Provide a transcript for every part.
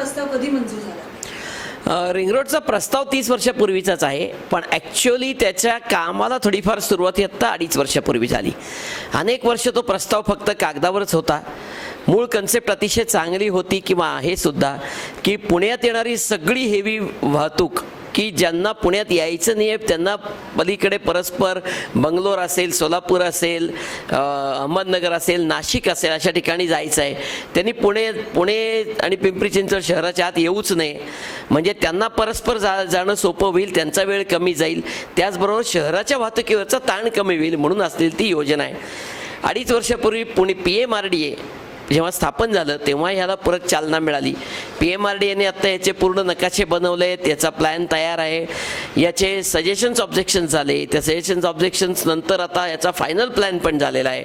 प्रस्ताव कधी मंजूर झाला? रिंग रोडचा प्रस्ताव तीस वर्षापूर्वीचाच आहे पण ॲक्च्युअली त्याच्या कामाला थोडीफार सुरुवात आत्ता अडीच वर्षापूर्वी झाली. अनेक वर्ष तो प्रस्ताव फक्त कागदावरच होता. मूळ कन्सेप्ट अतिशय चांगली होती किंवा हे सुद्धा की पुण्यात येणारी सगळी हेवी वाहतूक की ज्यांना पुण्यात यायचं नाही आहे त्यांना पलीकडे परस्पर बंगलोर असेल सोलापूर असेल अहमदनगर असेल नाशिक असेल अशा ठिकाणी जायचं आहे. त्यांनी पुणे पुणे आणि पिंपरी चिंचवड शहराच्या आत येऊच नये. म्हणजे त्यांना परस्पर जा जाणं सोपं होईल त्यांचा वेळ कमी जाईल. त्याचबरोबर शहराच्या वाहतुकीवरचा ताण कमी होईल म्हणून असलेली ती योजना आहे. अडीच वर्षापूर्वी Pune P M R D A जेव्हा स्थापन झालं तेव्हा ह्याला परत चालना मिळाली. पी एम आर डी एने आत्ता याचे पूर्ण नकाशे बनवले आहेत याचा प्लॅन तयार आहे. याचे सजेशन्स ऑब्जेक्शन्स झाले त्या सजेशन्स ऑब्जेक्शन्स नंतर आता याचा फायनल प्लॅन पण झालेला आहे.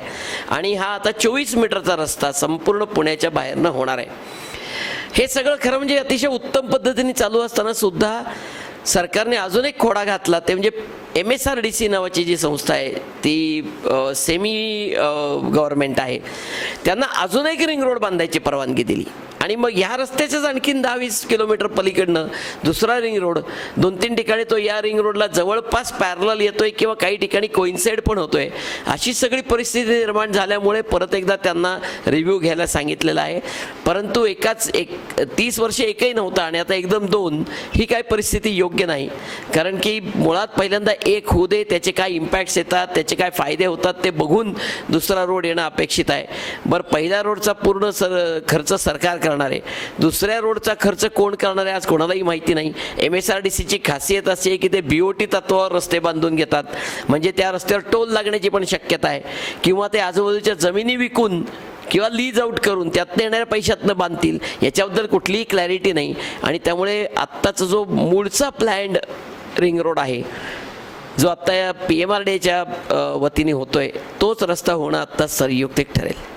आणि हा आता चोवीस मीटरचा रस्ता संपूर्ण पुण्याच्या बाहेरनं होणार आहे. हे सगळं खरं म्हणजे अतिशय उत्तम पद्धतीने चालू असताना सुद्धा सरकारने अजून एक खोडा घातला. ते म्हणजे M S R D C नावाची जी संस्था आहे ती सेमी गव्हर्नमेंट आहे. त्यांना अजून एक रिंग रोड बांधायची परवानगी दिली. आणि मग ह्या रस्त्याच्याच आणखीन दहा वीस किलोमीटर पलीकडनं दुसरा रिंग रोड दोन तीन ठिकाणी तो या रिंग रोडला जवळपास पॅरल येतोय किंवा काही ठिकाणी कोइन्साईड पण होतोय. अशी सगळी परिस्थिती निर्माण झाल्यामुळे परत एकदा त्यांना रिव्ह्यू घ्यायला सांगितलेला आहे. परंतु एकाच एक तीस वर्ष एकही नव्हता आणि आता एकदम दोन ही काय परिस्थिती योग्य नाही. कारण की मुळात पहिल्यांदा एक होऊ दे त्याचे काय इम्पॅक्ट्स येतात त्याचे काय फायदे होतात ते बघून दुसरा रोड येणं अपेक्षित आहे. बरं पहिल्या रोडचा पूर्ण सर खर्च सरकार करणार. आहे दुसऱ्या रोडचा खर्च कोण करणार आहे आज कोणालाही माहिती नाही. एम एस आर डी सीची खासियत अशी आहे की ते बी ओ टी तत्वावर रस्ते बांधून घेतात. म्हणजे त्या रस्त्यावर टोल लागण्याची पण शक्यता आहे. किंवा ते आजूबाजूच्या जमिनी विकून किंवा लीज आउट करून त्यातनं येणाऱ्या पैशातनं बांधतील याच्याबद्दल कुठलीही क्लॅरिटी नाही. आणि त्यामुळे आत्ताचा जो मूळचा प्लॅन्ड रिंग रोड आहे जो आत्ता या पी एम आर डीच्या वतीने होतोय तोच रस्ता होणं आत्ता सरयुक्तिक ठरेल.